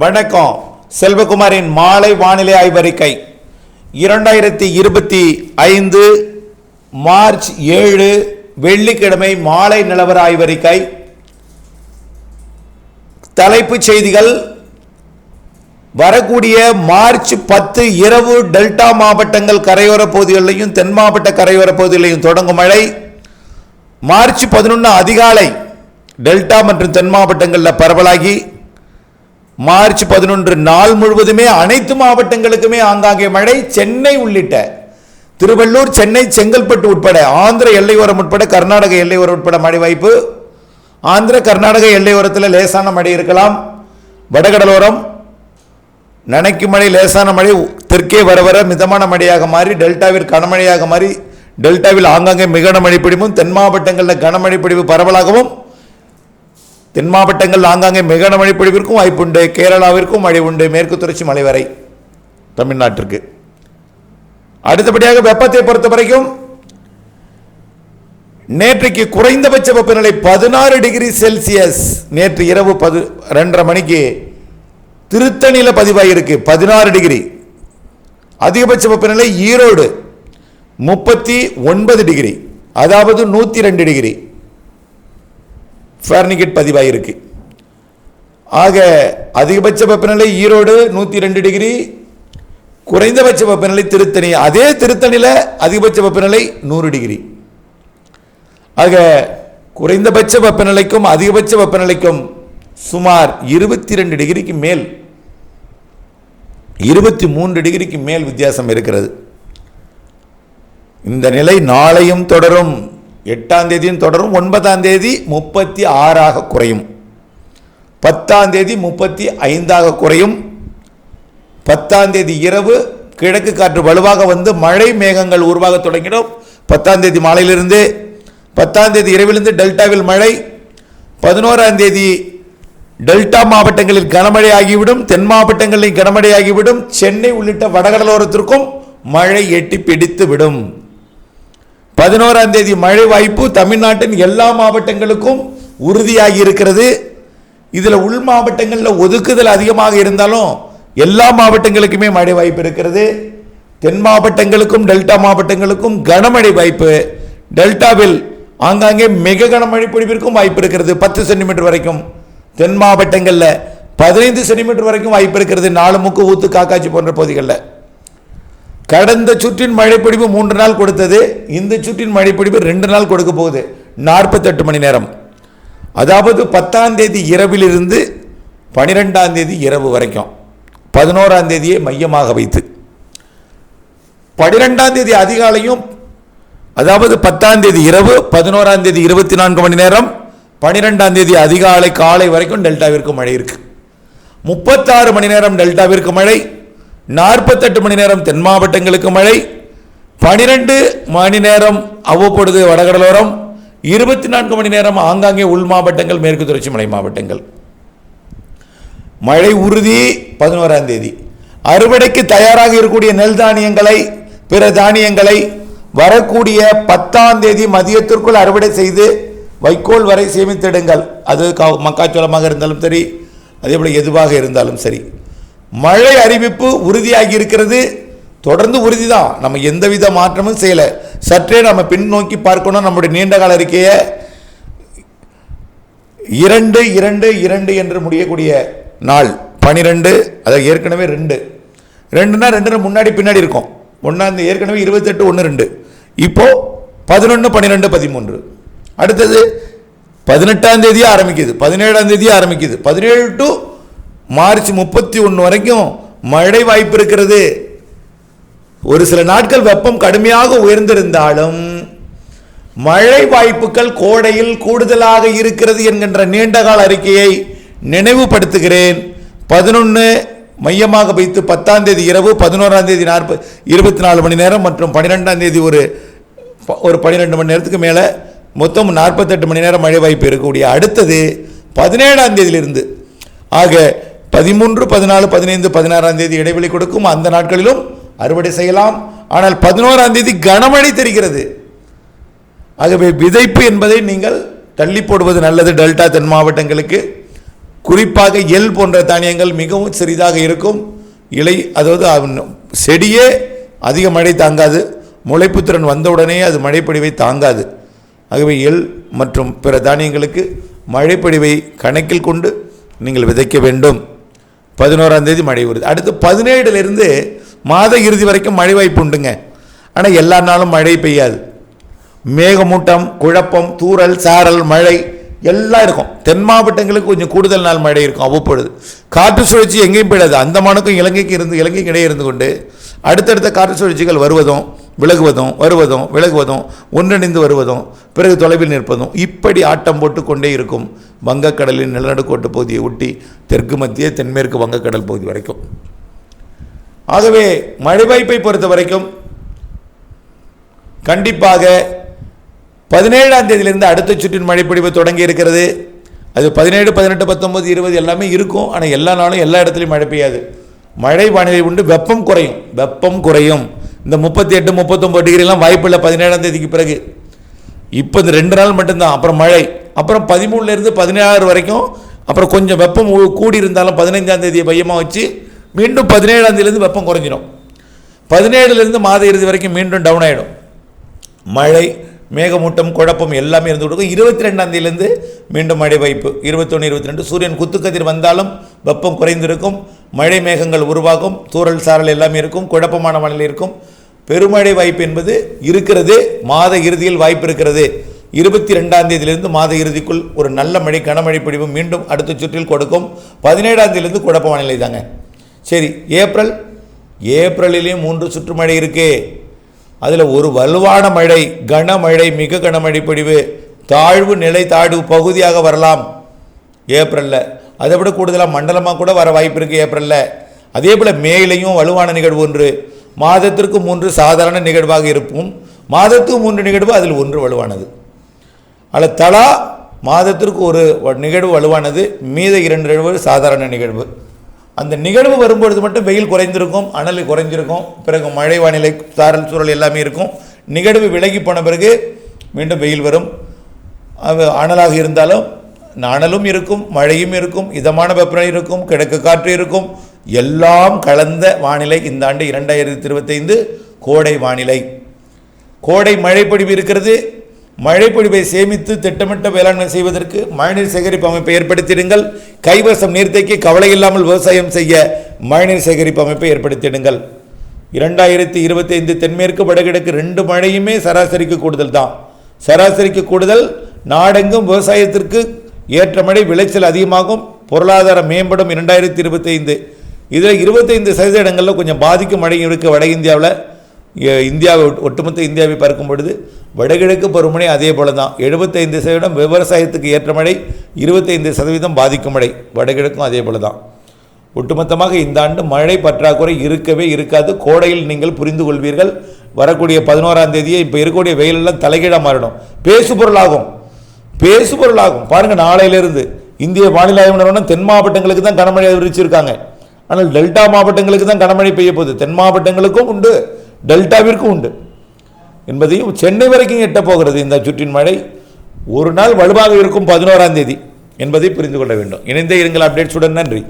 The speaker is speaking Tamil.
வணக்கம். செல்வகுமாரின் மாலை வானிலை ஆய்வறிக்கை. இரண்டாயிரத்தி இருபத்தி ஐந்து மார்ச் ஏழு வெள்ளிக்கிழமை மாலை நிலவர ஆய்வறிக்கை. தலைப்புச் செய்திகள். வரக்கூடிய மார்ச் பத்து இரவு டெல்டா மாவட்டங்கள் கரையோர பகுதிகளிலையும் தென் மாவட்ட கரையோர பகுதிகளிலையும் தொடங்கும் மழை. மார்ச் பதினொன்று அதிகாலை டெல்டா மற்றும் தென் மாவட்டங்களில் பரவலாகி மார்ச் பதினொன்று நாள் முழுவதுமே அனைத்து மாவட்டங்களுக்குமே ஆங்காங்கே மழை. சென்னை உள்ளிட்ட திருவள்ளூர் சென்னை செங்கல்பட்டு உட்பட ஆந்திர எல்லையோரம் உட்பட கர்நாடக எல்லையோரம் உட்பட மழை வாய்ப்பு. ஆந்திர கர்நாடக எல்லையோரத்தில் லேசான மழை இருக்கலாம். வடகடலோரம் நனைக்கு மழை லேசான மழை தெற்கே வர வர மிதமான மழையாக மாறி டெல்டாவில் கனமழையாக மாறி டெல்டாவில் ஆங்காங்கே மிக மழை பிடிவும் தென் மாவட்டங்களில் கனமழை பிடிவு பரவலாகவும் தென் மாவட்டங்கள் ஆங்காங்கே மிக மழை பொழிவிற்கும் வாய்ப்புண்டு. கேரளாவிற்கும் மழை உண்டு மேற்கு தொடர்ச்சி மலை வரை தமிழ்நாட்டிற்கு. அடுத்தபடியாக வெப்பத்தை பொறுத்த வரைக்கும் நேற்றைக்கு குறைந்தபட்ச வெப்பநிலை பதினாறு டிகிரி செல்சியஸ். நேற்று இரவு பது ரெண்டரை மணிக்கு திருத்தணியில் பதிவாகியிருக்கு பதினாறு டிகிரி. அதிகபட்ச வெப்பநிலை ஈரோடு முப்பத்தி ஒன்பது டிகிரி. அதாவது நூற்றி ரெண்டு டிகிரி. ஃபேர்னிகேட் பதிவாகிருக்கு ஆக அதிகபட்ச வெப்பநிலை ஈரோடு நூற்றி ரெண்டு டிகிரி குறைந்தபட்ச வெப்பநிலை திருத்தணி. அதே திருத்தணியில் அதிகபட்ச வெப்பநிலை நூறு டிகிரி. ஆக குறைந்தபட்ச வெப்பநிலைக்கும் அதிகபட்ச வெப்பநிலைக்கும் சுமார் இருபத்தி ரெண்டு டிகிரிக்கு மேல் இருபத்தி மூன்று டிகிரிக்கு மேல் வித்தியாசம் இருக்கிறது. இந்த நிலை நாளையும் தொடரும். எட்டாம் தேதியும் தொடரும். ஒன்பதாம் தேதி முப்பத்தி ஆறாக குறையும். பத்தாம் தேதி முப்பத்தி ஐந்தாக குறையும். பத்தாம் தேதி இரவு கிழக்கு காற்று வலுவாக வந்து மழை மேகங்கள் உருவாக தொடங்கிடும். பத்தாம் தேதி மாலையிலிருந்து பத்தாம் தேதி இரவிலிருந்து டெல்டாவில் மழை. பதினோராம் தேதி டெல்டா மாவட்டங்களில் கனமழை ஆகிவிடும். தென் மாவட்டங்களில் கனமழை ஆகிவிடும். சென்னை உள்ளிட்ட வடகடலோரத்திற்கும் மழை எட்டி பிடித்து விடும் பதினோராம் தேதி மழை வாய்ப்பு தமிழ்நாட்டின் எல்லா மாவட்டங்களுக்கும் உறுதியாகி இருக்கிறது. இதில் உள் மாவட்டங்களில் ஒதுக்குதல் அதிகமாக இருந்தாலும் எல்லா மாவட்டங்களுக்குமே மழை வாய்ப்பு இருக்கிறது. தென் மாவட்டங்களுக்கும் டெல்டா மாவட்டங்களுக்கும் கனமழை வாய்ப்பு. டெல்டாவில் ஆங்காங்கே மிக கனமழை பொழிவிற்கும் வாய்ப்பு இருக்கிறது பத்து சென்டிமீட்டர் வரைக்கும். தென் மாவட்டங்களில் பதினைந்து சென்டிமீட்டர் வரைக்கும் வாய்ப்பு இருக்கிறது நாலு முக்கு ஊத்து காக்காட்சி போன்ற பகுதிகளில். கடந்த சுற்றின் மழைப்பிடிப்பு மூன்று நாள் கொடுத்தது இந்த சுற்றின் மழைப்பிடிப்பு ரெண்டு நாள் கொடுக்க போகுது. நாற்பத்தெட்டு மணி நேரம். அதாவது பத்தாம் தேதி இரவிலிருந்து பனிரெண்டாம் தேதி இரவு வரைக்கும். பதினோராம் தேதியை மையமாக வைத்து. பனிரெண்டாம் தேதி அதிகாலையும் அதாவது பத்தாம் தேதி இரவு பதினோராம் தேதி இருபத்தி நான்கு மணி நேரம் பனிரெண்டாம் தேதி அதிகாலை காலை வரைக்கும் டெல்டாவிற்கு மழை இருக்கு. முப்பத்தாறு மணி நேரம் டெல்டாவிற்கு மழை நாற்பத்தெட்டு மணி நேரம் தென் மாவட்டங்களுக்கு மழை பனிரெண்டு மணி நேரம் அவ்வப்பொழுது வடகடலோரம் இருபத்தி நான்கு மணி நேரம் ஆங்காங்கே உள் மாவட்டங்கள் மேற்கு தொடர்ச்சி மலை மாவட்டங்கள். மழை உறுதி பதினோராம் தேதி. அறுவடைக்கு தயாராக இருக்கக்கூடிய நெல் தானியங்களை பிற தானியங்களை வரக்கூடிய பத்தாம் தேதி மதியத்திற்குள் அறுவடை செய்து வைக்கோல் வரை சேமித்திடுங்கள். அது கா- மக்காச்சோளமாக இருந்தாலும் சரி அதே போல் எதுவாக இருந்தாலும் சரி. மழை அறிவிப்பு உறுதியாகி இருக்கிறது. தொடர்ந்து உறுதி தான் நம்ம எந்தவித மாற்றமும் செய்யலை. சற்றே நம்ம பின்னோக்கி பார்க்கணும். நம்முடைய நீண்டகால அறிக்கையை. இரண்டு இரண்டு இரண்டு என்று முடியக்கூடிய நாள். பனிரெண்டு அதை ஏற்கனவே ரெண்டு. ரெண்டுனா ரெண்டு முன்னாடி பின்னாடி இருக்கும். ஒன்றாந்து ஏற்கனவே இருபத்தெட்டு ஒன்று ரெண்டு. இப்போது பதினொன்று பன்னிரெண்டு பதிமூன்று. அடுத்தது பதினெட்டாம் தேதியாக ஆரம்பிக்குது. பதினேழாம் தேதியாக ஆரம்பிக்குது. பதினேழு டு மார்ச் முப்பத்தி ஒன்று வரைக்கும் மழை வாய்ப்பு இருக்கிறது. ஒரு சில நாட்கள் வெப்பம் கடுமையாக உயர்ந்திருந்தாலும் மழை வாய்ப்புகள் கோடையில் கூடுதலாக இருக்கிறது என்கின்ற நீண்டகால அறிக்கையை நினைவுபடுத்துகிறேன். பதினொன்று மையமாக வைத்து பத்தாம் தேதி இரவு பதினோராம் தேதி நாற்பது இருபத்தி நாலு மணி நேரம் மற்றும் பன்னிரெண்டாம் தேதி ஒரு ப- ஒரு பன்னிரெண்டு மணி நேரத்துக்கு மேலே மொத்தம் நாற்பத்தெட்டு மணி நேரம் மழை வாய்ப்பு இருக்கக்கூடிய அடுத்தது பதினேழாம் தேதியிலிருந்து. ஆக பதிமூன்று பதினாலு பதினைந்து பதினாறாம் தேதி இடைவெளி கொடுக்கும் அந்த நாட்களிலும் அறுவடை செய்யலாம். ஆனால் பதினோராம் தேதி கனமழை தெரிகிறது. ஆகவே விதைப்பு என்பதை நீங்கள் தள்ளி போடுவது நல்லது டெல்டா தென் மாவட்டங்களுக்கு. குறிப்பாக எள் போன்ற தானியங்கள் மிகவும் சிறிதாக இருக்கும். இலை அதாவது செடியே அதிக மழை தாங்காது. முளைப்புத்திறன் வந்தவுடனே அது மழைப்பொழிவை தாங்காது. ஆகவே எள் மற்றும் பிற தானியங்களுக்கு மழைப்பொழிவை கணக்கில் கொண்டு நீங்கள் விதைக்க வேண்டும். பதினோராம் தேதி மழை வருது. அடுத்து பதினேழுலேருந்து மாத இறுதி வரைக்கும் மழை வாய்ப்பு உண்டுங்க. ஆனால் எல்லா நாளும் மழை பெய்யாது. மேகமூட்டம் குழப்பம் தூறல் சாரல் மழை எல்லாம் இருக்கும். தென் மாவட்டங்களுக்கு கொஞ்சம் கூடுதல் நாள் மழை இருக்கும் அவ்வப்பொழுது. காற்று சுழற்சி எங்கேயும் போயிடாது. அந்தமானுக்கும் இலங்கைக்கு இருந்து இலங்கைக்கு இடையே இருந்து கொண்டு அடுத்தடுத்த காற்று சுழற்சிகள் வருவதும் விலகுவதும் வருவதும் விலகுவதும் ஒன்றிணைந்து வருவதும் பிறகு தொலைவில் நிற்பதும் இப்படி ஆட்டம் போட்டு கொண்டே இருக்கும். வங்கக்கடலின் நிலநடுக்கோட்டு பகுதியை ஒட்டி தெற்கு மத்திய தென்மேற்கு வங்கக்கடல் பகுதி வரைக்கும். ஆகவே மழை வாய்ப்பை பொறுத்த வரைக்கும் கண்டிப்பாக பதினேழாம் தேதியிலிருந்து அடுத்த சுற்றின் மழைப்பொழிவு தொடங்கி இருக்கிறது. அது பதினேழு பதினெட்டு பத்தொம்பது இருபது எல்லாமே இருக்கும். ஆனால் எல்லா நாளும் எல்லா இடத்துலையும் மழை பெய்யாது. மழை வானிலை உண்டு. வெப்பம் குறையும். வெப்பம் குறையும். இந்த முப்பத்தி எட்டு முப்பத்தொம்பது டிகிரிலாம் வாய்ப்பில்லை பதினேழாம் தேதிக்கு பிறகு. இப்போ இந்த ரெண்டு நாள் மட்டும்தான். அப்புறம் மழை. அப்புறம் பதிமூணுலேருந்து பதினாறு வரைக்கும் அப்புறம் கொஞ்சம் வெப்பம் கூடி இருந்தாலும் பதினைஞ்சாம் தேதியை மையமாக வச்சு மீண்டும் பதினேழாம் தேதியிலேருந்து வெப்பம் குறைஞ்சிடும் பதினேழுலேருந்து மாத இறுதி வரைக்கும் மீண்டும் டவுன் ஆகிடும் மழை மேகமூட்டம் குழப்பம் எல்லாமே இருந்து கொடுக்கும். இருபத்தி ரெண்டாம் தேதியிலேருந்து மீண்டும் மழை வாய்ப்பு. இருபத்தொன்று இருபத்தி ரெண்டு சூரியன் குத்துக்கதிர் வந்தாலும் வெப்பம் குறைந்திருக்கும். மழை மேகங்கள் உருவாகும். தூரல் சாரல் எல்லாமே இருக்கும். குழப்பமான வானிலை இருக்கும். பெருமழை வாய்ப்பு என்பது இருக்கிறது. மாத இறுதியில் வாய்ப்பு இருக்கிறது. இருபத்தி ரெண்டாம் தேதியிலிருந்து மாத இறுதிக்குள் ஒரு நல்ல மழை கனமழை பிடிவு மீண்டும் அடுத்த சுற்றில் கொடுக்கும். பதினேழாம் தேதியிலிருந்து குழப்ப வானிலை தாங்க. சரி ஏப்ரல். ஏப்ரலிலேயும் மூன்று சுற்று மழை இருக்கே. அதில் ஒரு வலுவான மழை கனமழை மிக கனமழை பொழிவு தாழ்வு நிலை தாழ்வு பகுதியாக வரலாம் ஏப்ரலில். அதை விட கூடுதலாக மண்டலமாக கூட வர வாய்ப்பு இருக்குது ஏப்ரலில். அதே போல் மேலையும் வலுவான நிகழ்வு ஒன்று. மாதத்திற்கு மூன்று சாதாரண நிகழ்வாக இருக்கும். மாதத்துக்கு மூன்று நிகழ்வு அதில் ஒன்று வலுவானது. அதில் தலா மாதத்திற்கு ஒரு வ- நிகழ்வு வலுவானது. மீத இரண்டு நிகழ்வு சாதாரண நிகழ்வு. அந்த நிகழ்வு வரும்பொழுது மட்டும் வெயில் குறைந்திருக்கும் அனல் குறைஞ்சிருக்கும் பிறகு மழை வானிலை சாரல் சூழல் எல்லாமே இருக்கும். நிகழ்வு விலகி போன பிறகு மீண்டும் வெயில் வரும். அது அனலாக இருந்தாலும் அனலும் இருக்கும் மழையும் இருக்கும் இதமான வெப்பநிலை இருக்கும் கிழக்கு காற்று இருக்கும். எல்லாம் கலந்த வானிலை இந்த ஆண்டு இரண்டாயிரத்தி இருபத்தைந்து கோடை வானிலை. கோடை மழைப்பொழிவு இருக்கிறது. மழைப்பொழிவை சேமித்து திட்டமிட்ட வேளாண்மை செய்வதற்கு மழைநீர் சேகரிப்பு அமைப்பை ஏற்படுத்திடுங்கள். கைவசம் நீர்த்தேக்கி கவலை இல்லாமல் விவசாயம் செய்ய மழைநீர் சேகரிப்பு அமைப்பை ஏற்படுத்திடுங்கள். இரண்டாயிரத்தி இருபத்தைந்து தென்மேற்கு வடகிழக்கு ரெண்டு மழையுமே சராசரிக்கு கூடுதல் தான். சராசரிக்கு கூடுதல் நாடெங்கும் விவசாயத்திற்கு ஏற்ற மழை விளைச்சல் அதிகமாகும். பொருளாதாரம் மேம்படும் இரண்டாயிரத்தி இருபத்தைந்து. இதில் இருபத்தைந்து சதவீத இடங்களில் கொஞ்சம் பாதிக்கும் மழையும் இருக்குது வட இந்தியாவில். இந்தியாவை ஒட்டுமொத்த இந்தியாவை பார்க்கும் பொழுது வடகிழக்கு பருவமழை அதே போல தான் எழுபத்தைந்து சதவீதம் விவசாயத்துக்கு ஏற்ற மழை இருபத்தைந்து சதவீதம் பாதிக்கும் மழை. வடகிழக்கும் அதே போல தான் ஒட்டுமொத்தமாக இந்த ஆண்டு மழை பற்றாக்குறை இருக்கவே இருக்காது. கோடையில் நீங்கள் புரிந்து கொள்வீர்கள். வரக்கூடிய பதினோராம் தேதியே இப்போ இருக்கக்கூடிய வெயிலெல்லாம் தலைகீழாக மாறிடும் பேசு பொருளாகும் பேசு பொருளாகும் பாருங்கள் நாளையிலிருந்து இந்திய வானிலை ஆய்வு நிறுவனம் தென் மாவட்டங்களுக்கு தான் கனமழை அறிவிச்சிருக்காங்க. ஆனால் டெல்டா மாவட்டங்களுக்கு தான் கனமழை பெய்ய போகுது. தென் மாவட்டங்களுக்கும் உண்டு. டெல்டாவிற்கும் உண்டு. என்பதையும் சென்னை வரைக்கும் எட்ட போகிறது இந்த சுற்றின் மழை. ஒரு நாள் வலுவாக இருக்கும் பதினோராம் தேதி என்பதை புரிந்து கொள்ள வேண்டும். இணைந்தே இருங்கள் அப்டேட்ஸுடன் நன்றி.